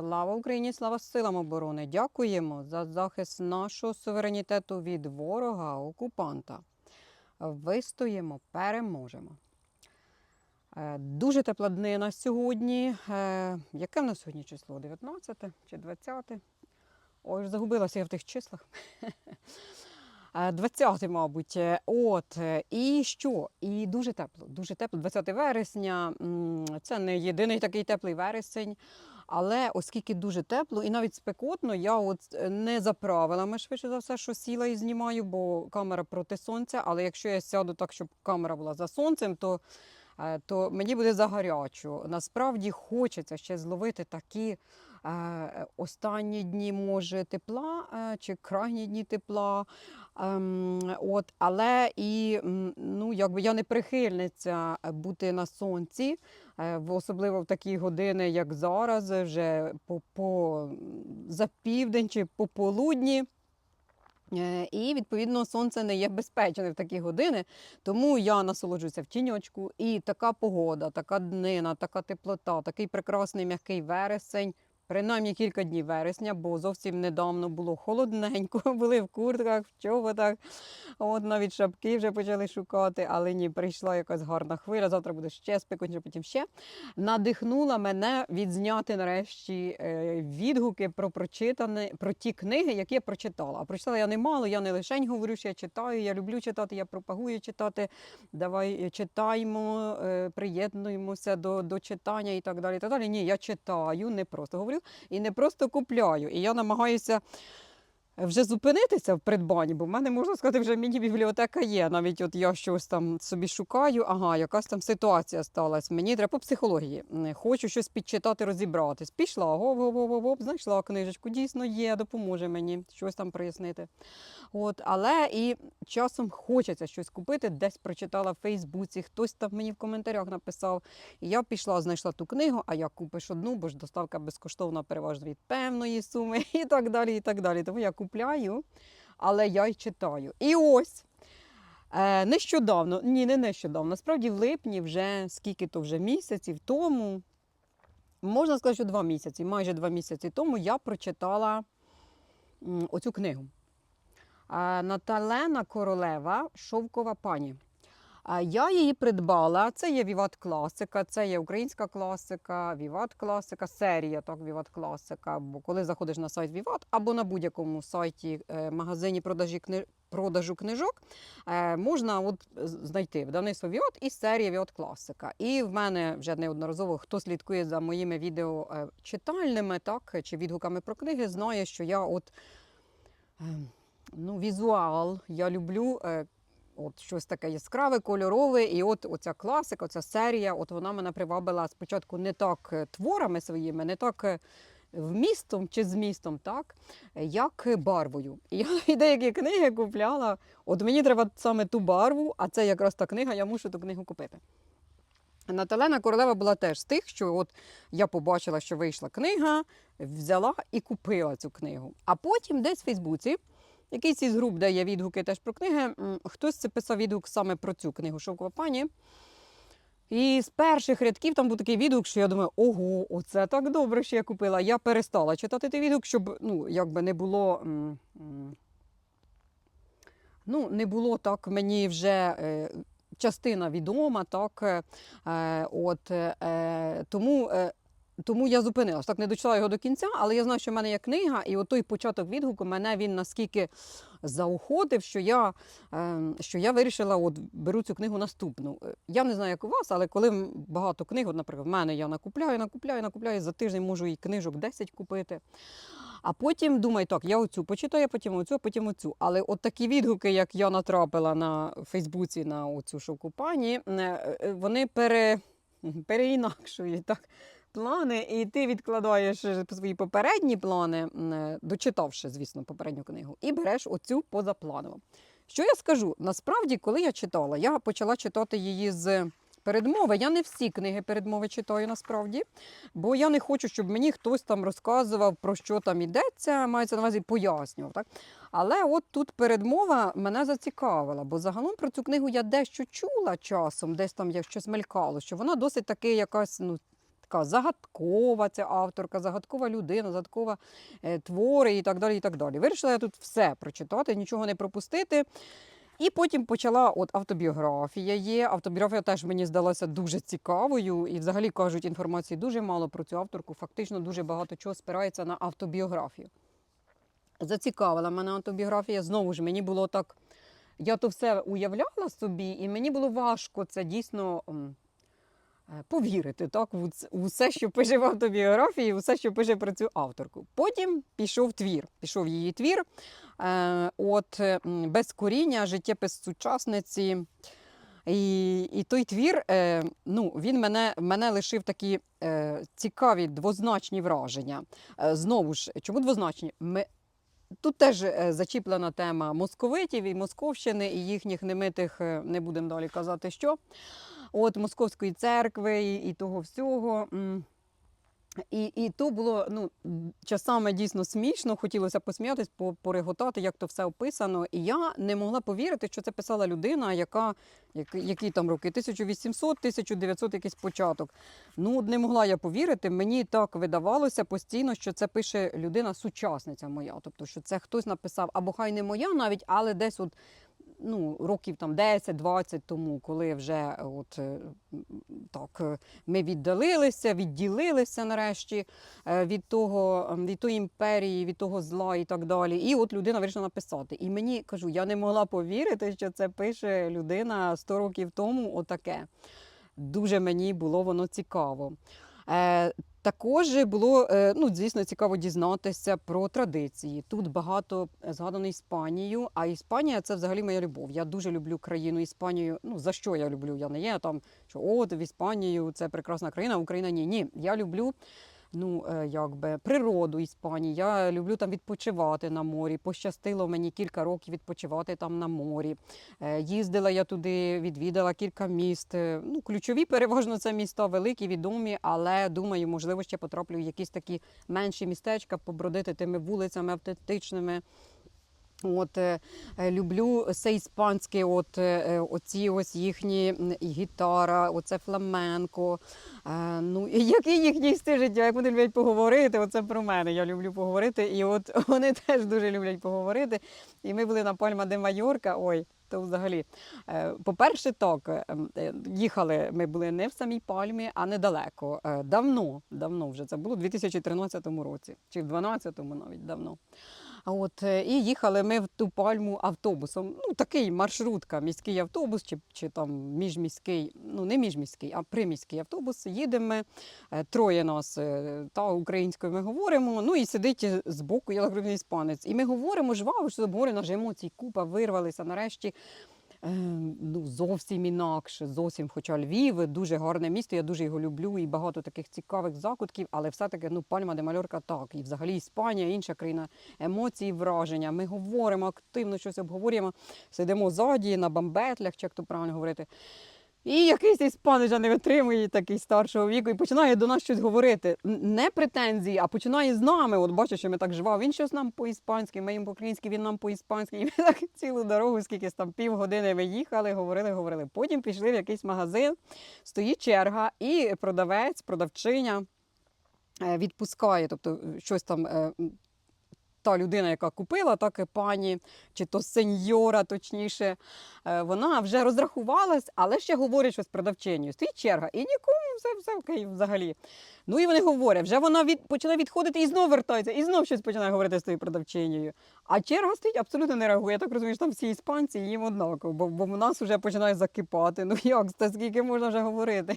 Слава Україні, слава силам оборони! Дякуємо за захист нашого суверенітету від ворога, окупанта. Вистоїмо, переможемо. Е, Дуже тепла днина сьогодні. Е, Яке в нас сьогодні число? 19 чи 20? Ой, загубилася я в тих числах. Е, 20, мабуть. Е, От. е, І що? І дуже тепло. Дуже тепло. 20 вересня. Це не єдиний такий теплий вересень. Але оскільки дуже тепло і навіть спекотно, я от е, не за правилами швидше за все, що сіла і знімаю, бо камера проти сонця. Але якщо я сяду так, щоб камера була за сонцем, то, е, то мені буде загарячо. Насправді хочеться ще зловити такі е, останні дні, може, тепла чи крайні дні тепла. Ем, от, але і ну, якби я не прихильниця бути на сонці, особливо в такі години, як зараз, е, вже по, по південь чи пополудні. Е, І відповідно сонце не є безпечне в такі години, тому я насолоджуюся в тіньочку. І така погода, така днина, така теплота, такий прекрасний м'який вересень. Принаймні кілька днів вересня, бо зовсім недавно було холодненько, були в куртках, в чоботах. От навіть шапки вже почали шукати, але ні, прийшла якась гарна хвиля. Завтра буде ще спекотніше, потім ще. Надихнула мене відзняти нарешті е, відгуки про прочитане про ті книги, які я прочитала. А прочитала я немало. Я не лише говорю, що я читаю. Я люблю читати, я пропагую читати. Давай е, читаємо, е, приєднуємося до, до читання і так далі. І так далі. Ні, я читаю, не просто говорю і не просто купляю. І я намагаюся вже зупинитися в придбанні, бо в мене можна сказати, вже міні-бібліотека є. Навіть от я щось там собі шукаю, ага, якась там ситуація сталася. Мені треба по психології. Хочу щось підчитати, розібратись. Пішла, гоп, гоп, гоп, гоп, гоп, знайшла книжечку. Дійсно є, допоможе мені щось там прояснити. От, але і часом хочеться щось купити, десь прочитала в Фейсбуці, хтось там мені в коментарях написав. І я пішла, знайшла ту книгу, а як купиш одну, бо ж доставка безкоштовна переважно від певної суми і так далі. і так далі. Тому я купляю, але я й читаю. І ось. Е, нещодавно, ні, не нещодавно, насправді в липні, вже скільки то вже місяців тому, можна сказати, що два місяці, майже два місяці тому я прочитала оцю книгу. Наталена Королева Шовкова пані. Я її придбала. Це є Віват класика, це є українська класика, Віват класика, серія так, Віват класика. Бо коли заходиш на сайт Віват або на будь-якому сайті е, магазині продажі кни... продажу книжок, е, можна от знайти видавництво Віват і серія Віват класика. І в мене вже неодноразово хто слідкує за моїми відео е, читальними, так чи відгуками про книги, знає, що я от. е, Ну, візуал. Я люблю от щось таке яскраве, кольорове. І от оця класика, оця серія, от вона мене привабила спочатку не так е, творами своїми, не так е, вмістом чи змістом, так, як е, барвою. І я деякі книги купляла. От мені треба саме ту барву, а це якраз та книга, я мушу ту книгу купити. Наталена Королева була теж з тих, що от я побачила, що вийшла книга, взяла і купила цю книгу. А потім десь в Фейсбуці якийсь із груп, де є відгуки теж про книги, хтось це писав відгук саме про цю книгу Шовкова пані. І з перших рядків там був такий відгук, що я думаю, ого, оце так добре, що я купила. Я перестала читати той відгук, щоб ну, якби не було. Ну, не було так мені вже е, частина відома, так. е, Е, от, е, тому, е, тому я зупинилась. Так не дочитала його до кінця, але я знаю, що в мене є книга, і от той початок відгуку мене він наскільки заохотив, що я, е, що я вирішила, от беру цю книгу наступну. Е, Я не знаю, як у вас, але коли багато книг, от, наприклад, в мене я накупляю, накупляю, накупляю, за тиждень можу і книжок 10 купити. А потім думаю, так, я оцю почитаю, потім оцю, потім оцю. Але от такі відгуки, як я натрапила на Фейсбуці на оцю шовку пані, е, е, вони пере, переінакшують так, плани, і ти відкладаєш е, свої попередні плани, е, дочитавши, звісно, попередню книгу, і береш оцю позапланову. Що я скажу? Насправді, коли я читала, я почала читати її з передмови. Я не всі книги передмови читаю насправді, бо я не хочу, щоб мені хтось там розказував, про що там йдеться, мається на увазі пояснював. Так? Але от тут передмова мене зацікавила, бо загалом про цю книгу я дещо чула часом, десь там як щось мелькало, що вона досить таки якась ну, така загадкова ця авторка, загадкова людина, загадкова е, твори і так далі. і так далі. Вирішила я тут все прочитати, нічого не пропустити. І потім почала от автобіографія є. Автобіографія теж мені здалася дуже цікавою. І взагалі кажуть, інформації дуже мало про цю авторку. Фактично дуже багато чого спирається на автобіографію. Зацікавила мене автобіографія. Знову ж мені було так. Я то все уявляла собі, і мені було важко це дійсно повірити так, ц- все, що пише в автобіографії, у все, що пише про цю авторку. Потім пішов твір, пішов її твір. Е, от е, без коріння, життєпис сучасниці. І, і той твір, е, ну, він мене, мене лишив такі е, цікаві двозначні враження. Е, знову ж, чому двозначні? Тут теж е, зачіплена тема московитів і Московщини, і їхніх немитих, е, не будемо далі казати, що. От Московської церкви і, і того всього. І, і то було ну, часами дійсно смішно, хотілося посміятись, по- пореготати, як то все описано. І я не могла повірити, що це писала людина, яка як, які там роки 1800, 1900 якийсь початок. Ну, не могла я повірити. Мені так видавалося постійно, що це пише людина, сучасниця моя. Тобто, що це хтось написав, або хай не моя навіть, але десь от. Ну, років там 10-20 тому, коли вже от е, так е, ми віддалилися, відділилися нарешті е, від того, ем, від тої імперії, від того зла і так далі. І от людина вирішила написати. І мені кажу, я не могла повірити, що це пише людина 100 років тому. Отаке. Дуже мені було воно цікаво. Е, також було, е, ну, звісно, цікаво дізнатися про традиції. Тут багато згадано Іспанію, а Іспанія це взагалі моя любов. Я дуже люблю країну Іспанію. Ну, за що я люблю? Я не є там, що от в Іспанію це прекрасна країна, Україна ні. Ні, я люблю. Ну, е, якби природу Іспанії. Я люблю там відпочивати на морі. Пощастило мені кілька років відпочивати там на морі. Е, Їздила я туди, відвідала кілька міст. Е, Ну, ключові переважно це міста великі, відомі, але думаю, можливо, ще потраплю в якісь такі менші містечка, побродити тими вулицями автентичними. От е, е, люблю все іспанське, от е, оці ось їхні і гітара, оце фламенко. Ну який їхній стиль життя, як вони люблять поговорити, оце про мене. Я люблю поговорити. І от вони теж дуже люблять поговорити. І ми були на Пальма де Майорка. Ой, то взагалі. По-перше, так, їхали ми були не в самій пальмі, а недалеко. Давно, давно вже це було у 2013 році, чи в 2012 навіть давно. А От е, і їхали ми в ту пальму автобусом. Ну такий маршрутка, міський автобус, чи, чи там міжміський, ну не міжміський, а приміський автобус. Їдемо. е, Троє нас е, та українською ми говоримо. Ну і сидить збоку ялогровний іспанець. І ми говоримо жваво, що обговорено, аж емоцій купа вирвалися нарешті. Е, Ну, зовсім інакше, зовсім, хоча Львів дуже гарне місто, я дуже його люблю і багато таких цікавих закутків, але все-таки ну, Пальма де Мальорка так. І взагалі Іспанія, інша країна, емоції, враження. Ми говоримо активно, щось обговорюємо, сидимо ззаді на бамбетлях, чи як то правильно говорити. І якийсь іспанець вже не витримує такий старшого віку і починає до нас щось говорити. Не претензії, а починає з нами. От бачиш, що ми так жвав. Він щось нам по-іспанськи, ми їм по-українськи, він нам по-іспанськи. І ми так цілу дорогу, скільки там півгодини ми їхали, говорили, говорили. Потім пішли в якийсь магазин, стоїть черга, і продавець, продавчиня е, відпускає, тобто е, щось там. Та людина, яка купила, так і пані, чи то сеньора, точніше, е, вона вже розрахувалась, але ще говорить щось продавчиню. Стоїть черга, і нікому все, все окей взагалі. Ну і вони говорять, вже вона від, почала відходити і знову вертається, і знов щось починає говорити з тою продавчинею. А черга стоїть, абсолютно не реагує. Я так розумію, що там всі іспанці, їм однаково, бо, бо в нас вже починає закипати. Ну як, скільки можна вже говорити?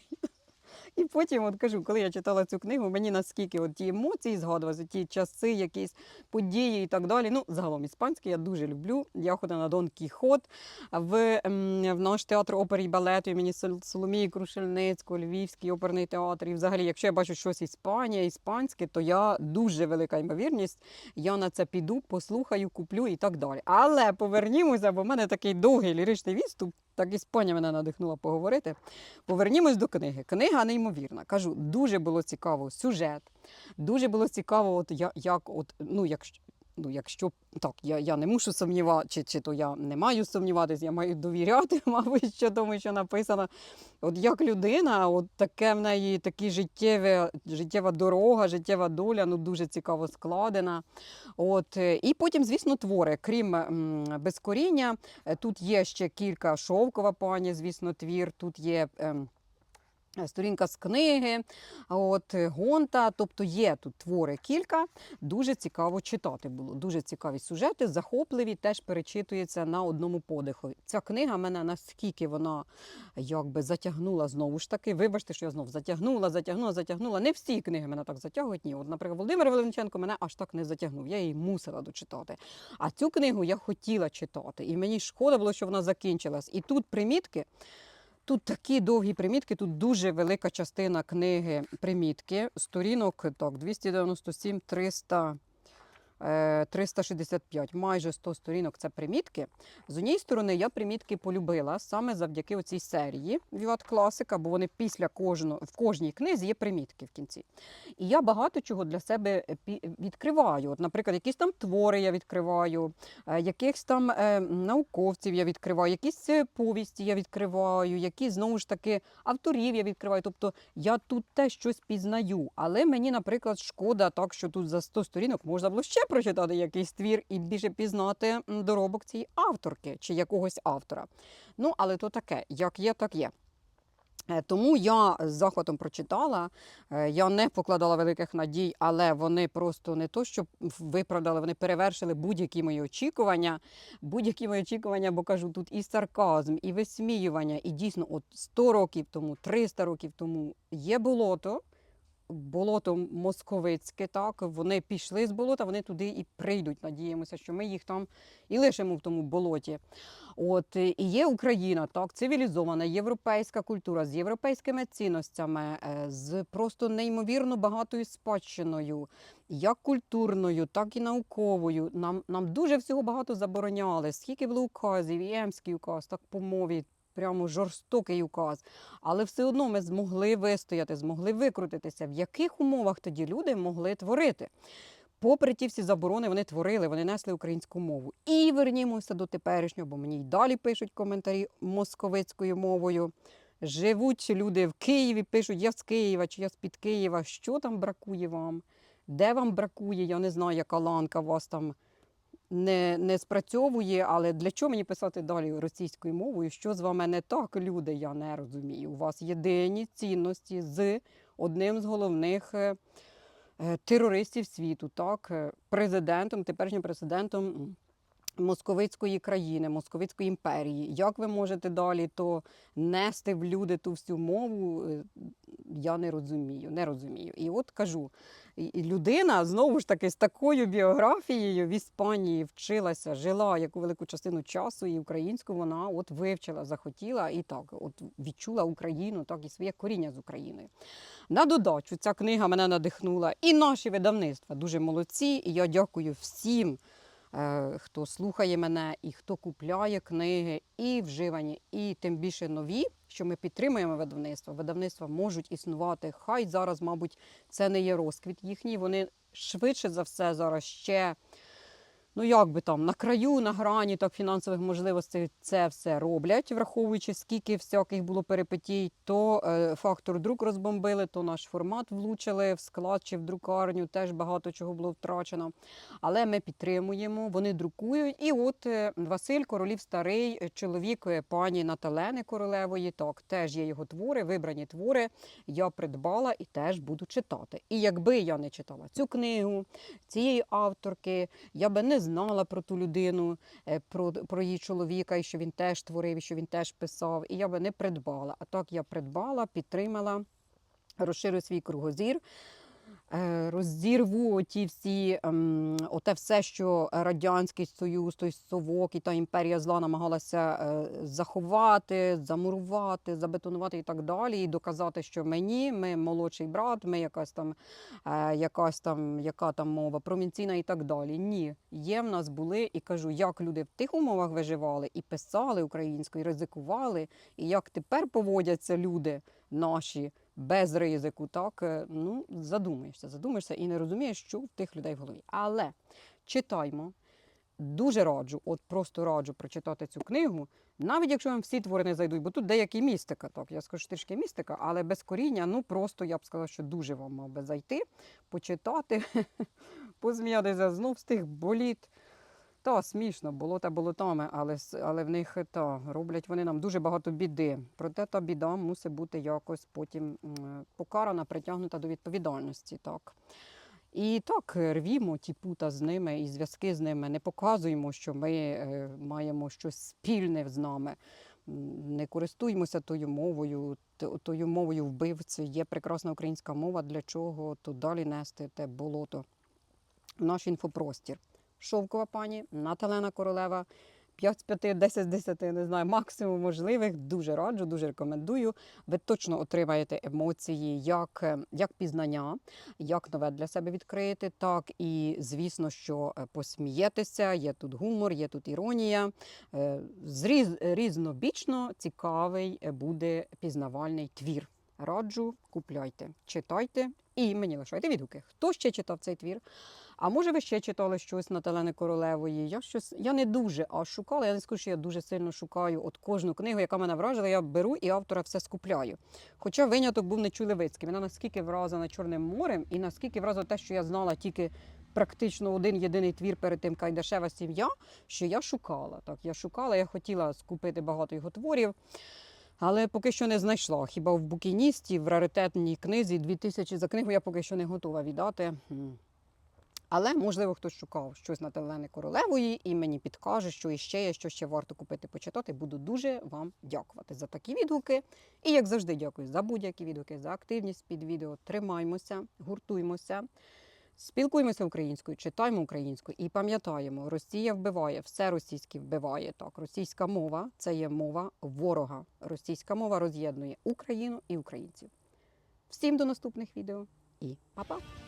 І потім, от кажу, коли я читала цю книгу, мені наскільки от ті емоції згадувалися, ті часи, якісь події і так далі. Ну, загалом іспанське я дуже люблю. Я ходила на Дон Кіхот в, ем, в наш театр опери і балету імені Сол- Соломії Крушельницького, Львівський оперний театр. І взагалі, якщо я бачу щось Іспанія, іспанське, то я дуже велика ймовірність. Я на це піду, послухаю, куплю і так далі. Але повернімося, бо в мене такий довгий ліричний відступ. Так Іспанія мене надихнула поговорити. Повернімось до книги. Книга неймовірна. Кажу, дуже було цікаво сюжет. Дуже було цікаво, от я- як, от, ну, як, ну, якщо так, я, я не мушу сумнівати, чи, чи то я не маю сумніватися, я маю довіряти, мабуть, що тому, що написано. От як людина, от таке в неї такі життєві, життєва дорога, життєва доля, ну дуже цікаво складена. От, е, і потім, звісно, твори. Крім безкоріння, е, тут є ще кілька шовкова пані, звісно, твір, тут є. ем, Сторінка з книги, от е, гонта, тобто є тут твори кілька. Дуже цікаво читати було. Дуже цікаві сюжети, захопливі, теж перечитується на одному подиху. Ця книга мене наскільки вона якби затягнула знову ж таки. Вибачте, що я знову затягнула, затягнула, затягнула. Не всі книги мене так затягують. Ні, от, наприклад, Володимир Валенченко мене аж так не затягнув. Я її мусила дочитати. А цю книгу я хотіла читати, і мені шкода було, що вона закінчилась. І тут примітки. Тут такі довгі примітки, тут дуже велика частина книги примітки. Сторінок так, 297, 300, е, 365, майже 100 сторінок це примітки. З однієї сторони, я примітки полюбила саме завдяки оцій серії Віват Класика, бо вони після кожного в кожній книзі є примітки в кінці. І я багато чого для себе е, відкриваю. От, наприклад, якісь там твори я відкриваю, е, якихось там е, науковців я відкриваю, якісь е, повісті я відкриваю, які знову ж таки авторів я відкриваю. Тобто я тут теж щось пізнаю. Але мені, наприклад, шкода так, що тут за 100 сторінок можна було ще прочитати якийсь твір і більше пізнати доробок цієї авторки чи якогось автора. Ну, але то таке, як є, так є. Е, Тому я з захватом прочитала. Е, Я не покладала великих надій, але вони просто не то, що виправдали, вони перевершили будь-які мої очікування. Будь-які мої очікування, бо кажу, тут і сарказм, і висміювання, і дійсно, от 100 років тому, 300 років тому є болото. Болото московицьке, так вони пішли з болота, вони туди і прийдуть. Надіємося, що ми їх там і лишимо в тому болоті. От і є Україна, так цивілізована європейська культура з європейськими цінностями, е, з просто неймовірно багатою спадщиною, як культурною, так і науковою. Нам нам дуже всього багато забороняли. Скільки було указів, і Емський указ, так по мові. Прямо жорстокий указ, але все одно ми змогли вистояти, змогли викрутитися. В яких умовах тоді люди могли творити? Попри ті всі заборони, вони творили, вони несли українську мову. І вернімося до теперішнього, бо мені й далі пишуть коментарі московицькою мовою. Живуть люди в Києві, пишуть, я з Києва чи я з-під Києва. Що там бракує вам? Де вам бракує? Я не знаю, яка ланка у вас там не, не спрацьовує, але для чого мені писати далі російською мовою? Що з вами не так, люди? Я не розумію. У вас єдині цінності з одним з головних е, е, терористів світу, так, е, президентом, теперішнім президентом. Московицької країни, Московицької імперії. Як ви можете далі то нести в люди ту всю мову? е, Я не розумію, не розумію. І от кажу, людина знову ж таки з такою біографією в Іспанії вчилася, жила яку велику частину часу, і українську вона от вивчила, захотіла і так, от відчула Україну, так і своє коріння з Україною. На додачу ця книга мене надихнула, і наші видавництва дуже молодці. І я дякую всім, хто слухає мене і хто купляє книги, і вживані, і тим більше нові, що ми підтримуємо видавництво. Видавництва можуть існувати. Хай зараз, мабуть, це не є розквіт їхній. Вони швидше за все зараз ще. Ну, як би там, на краю, на грані так фінансових можливостей це все роблять, враховуючи, скільки всяких було перипетій, то е, фактор друк розбомбили, то наш формат влучили в склад чи в друкарню, теж багато чого було втрачено. Але ми підтримуємо, вони друкують. І от е, Василь Королів Старий, е, чоловік е, пані Наталени Королевої, так, теж є його твори, вибрані твори. Я придбала і теж буду читати. І якби я не читала цю книгу, цієї авторки, я би не знала про ту людину, е, про, про її чоловіка, і що він теж творив, і що він теж писав, і я би не придбала. А так я придбала, підтримала, розширю свій кругозір. Е, Розірву ті всі, ем, оте все, що Радянський Союз, той совок і та імперія зла намагалася е, заховати, замурувати, забетонувати і так далі, і доказати, що мені, ми молодший брат, ми якась там е, якась там, яка там мова, провінційна і так далі. Ні, є в нас були, і кажу, як люди в тих умовах виживали і писали українською, і ризикували, і як тепер поводяться люди наші без ризику, так е, ну задумаєшся, задумаєшся і не розумієш, що в тих людей в голові. Але читаймо. Дуже раджу, от просто раджу прочитати цю книгу, навіть якщо вам всі твори не зайдуть, бо тут деякі містика, так, я скажу, трішки містика, але без коріння, ну просто я б сказала, що дуже вам мав би зайти, почитати, посміятися знов з тих боліт. Та смішно, болота болотами, але, с- але в них та, роблять вони нам дуже багато біди. Проте та біда мусить бути якось потім покарана, притягнута до відповідальності. Так. І так рвімо ті пута з ними і зв'язки з ними. Не показуємо, що ми е, маємо щось спільне з нами. Не користуємося тою мовою, тою мовою вбивці. Є прекрасна українська мова, для чого то далі нести те болото в наш інфопростір. Шовкова пані, Наталена Королева. 5 з 5, 10 з 10, не знаю, максимум можливих. Дуже раджу, дуже рекомендую. Ви точно отримаєте емоції, як, е, як пізнання, як нове для себе відкриєте, так і звісно, що е, посмієтеся. Є тут гумор, є тут іронія. Е, Зріз, різнобічно цікавий буде пізнавальний твір. Раджу, купляйте, читайте і мені лишайте відгуки. Хто ще читав цей твір? А може, ви ще читали щось Наталени Королевої? Я щось я не дуже аж шукала. Я не скажу, що я дуже сильно шукаю от кожну книгу, яка мене вражила, я беру і автора все скупляю. Хоча виняток був Нечуй Левицький. Вона наскільки вразила Чорним морем, і наскільки вразила те, що я знала тільки практично один єдиний твір перед тим Кайдашева сім'я, що я шукала. Так, я шукала, я хотіла скупити багато його творів. Але поки що не знайшла. Хіба в букіністі, в раритетній книзі 2000 за книгу я поки що не готова віддати. Але, можливо, хтось шукав щось на Телени Королевої і мені підкаже, що іще є, що ще варто купити, почитати. Буду дуже вам дякувати за такі відгуки. І, як завжди, дякую за будь-які відгуки, за активність під відео. Тримаймося, гуртуймося, спілкуємося українською, читаємо українською і пам'ятаємо, Росія вбиває, все російське вбиває. Так, російська мова це є мова ворога. Російська мова роз'єднує Україну і українців. Всім до наступних відео і па-па!